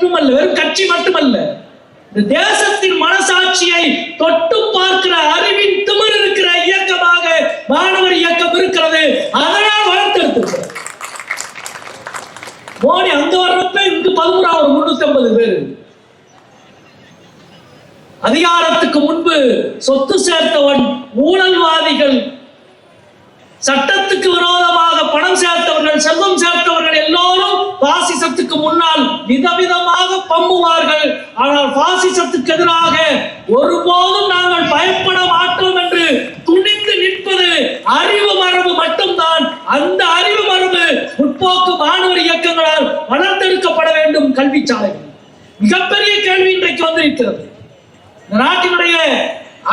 மட்டுமல்ல வெறும் கட்சி மட்டுமல்ல இந்த தேசத்தின் மனசாட்சியை தொட்டு பார்க்கிற அறிவின் திமிர் இருக்கிற இயக்கமாக மாணவர் இயக்கம் இருக்கிறது. அதனால் வளர்த்தெடுத்திருக்கிறது மோடி அங்க வர்றப்ப இங்கு பதிமூறா ஒரு முன்னூத்தி ஐம்பது பேர். அதிகாரத்துக்கு முன்பு சொத்து சேர்த்தவன் ஊழல்வாதிகள். சட்டத்துக்கு விரோத பாசிசத்துக்கு முன்னால் விதவிதமாக பம்புவார்கள். ஆனால் பாசிசத்துக்கு எதிராக ஒருபோதும் நாங்கள் பயப்பட மாட்டோம் என்று துணிந்து நிற்பது அறிவு மரபு மட்டும்தான். அந்த அறிவு மரபு முற்போக்கு மாணவர் இயக்கங்களால் வளர்த்தெடுக்கப்பட வேண்டும் கல்வி சாலை. மிகப்பெரிய கேள்வி இன்றைக்கு வந்திருக்கிறது. இந்த நாட்டினுடைய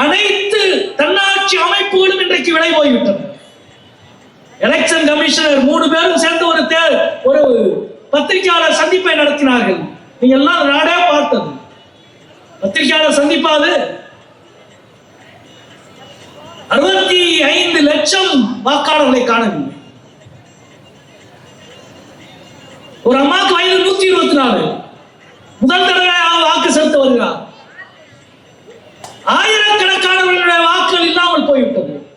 அனைத்து தன்னாட்சி அமைப்புகளும் இன்றைக்கு விலை போய்விட்டன எலெக்ஷன் கமிஷனர் மூணு பேரும் சேர்ந்து ஒரு தேர் ஒரு பத்திரிகையாளர் சந்திப்பை நடத்தினார்கள். நீங்க எல்லாம் நாடே பார்த்தது. பத்திரிகையாளர் சந்திப்பாது. அறுபத்தி ஐந்து லட்சம் வாக்காளர்களை காணவில்லை. ஒரு அம்மாவுக்கு வயது நூத்தி இருபத்தி நாலு. முதல் தடவை வாக்கு செலுத்த வருகிறார். ஆயிரக்கணக்கானவர்களுடைய வாக்குகள் இல்லாமல் போய்விட்டது.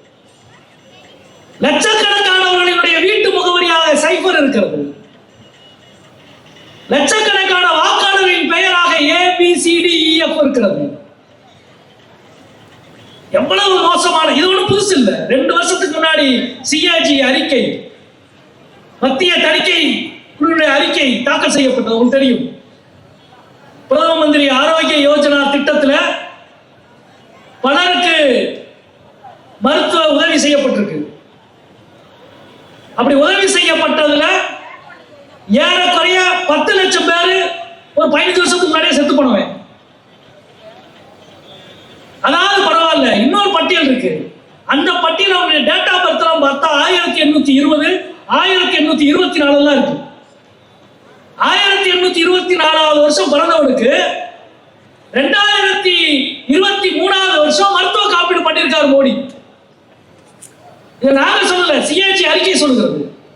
லட்சக்கணக்கானவர்களுடைய வீட்டு முகவரியாக சைபர் இருக்கிறது. லட்சக்கணக்கான வாக்காளர்களின் பெயராக ஏ பி சி இருக்கிறது. எவ்வளவு மோசமான இது ஒன்றும் புதுசு இல்லை. ரெண்டு வருஷத்துக்கு முன்னாடி சிஆர்ஜி அறிக்கை மத்திய தணிக்கை குழுவுடைய அறிக்கை தாக்கல் செய்யப்பட்டது உங்களுக்கு தெரியும். பிரதம மந்திரி ஆரோக்கிய யோஜனா திட்டத்தில் பலருக்கு மருத்துவ உதவி செய்யப்பட்டிருக்கு. அப்படி உதவி செய்யப்பட்டதுல ஏறக்குறைய பத்து பதினஞ்சு வருஷத்துக்கு முன்னாடியே செத்து பண்ணுவேன் அதாவது பரவாயில்ல இன்னொரு பட்டியல் இருக்கு. அந்த பட்டியல் அவனுடைய டேட்டா பர்த் எல்லாம் பார்த்தா ஆயிரத்தி எண்ணூத்தி இருபது ஆயிரத்தி எண்ணூத்தி இருபத்தி நாலு எல்லாம் இருக்கு. ஆயிரத்தி எண்ணூத்தி இருபத்தி நாலாவது வருஷம் பிறந்தவனுக்கு ரெண்டாயிரத்தி இருபத்தி மூணாவது வருஷம் மருத்துவ காப்பீடு பண்ணியிருக்காரு மோடி. இதை நாங்க சொல்லல சிஎச்சி அறிக்கை சொல்கிறது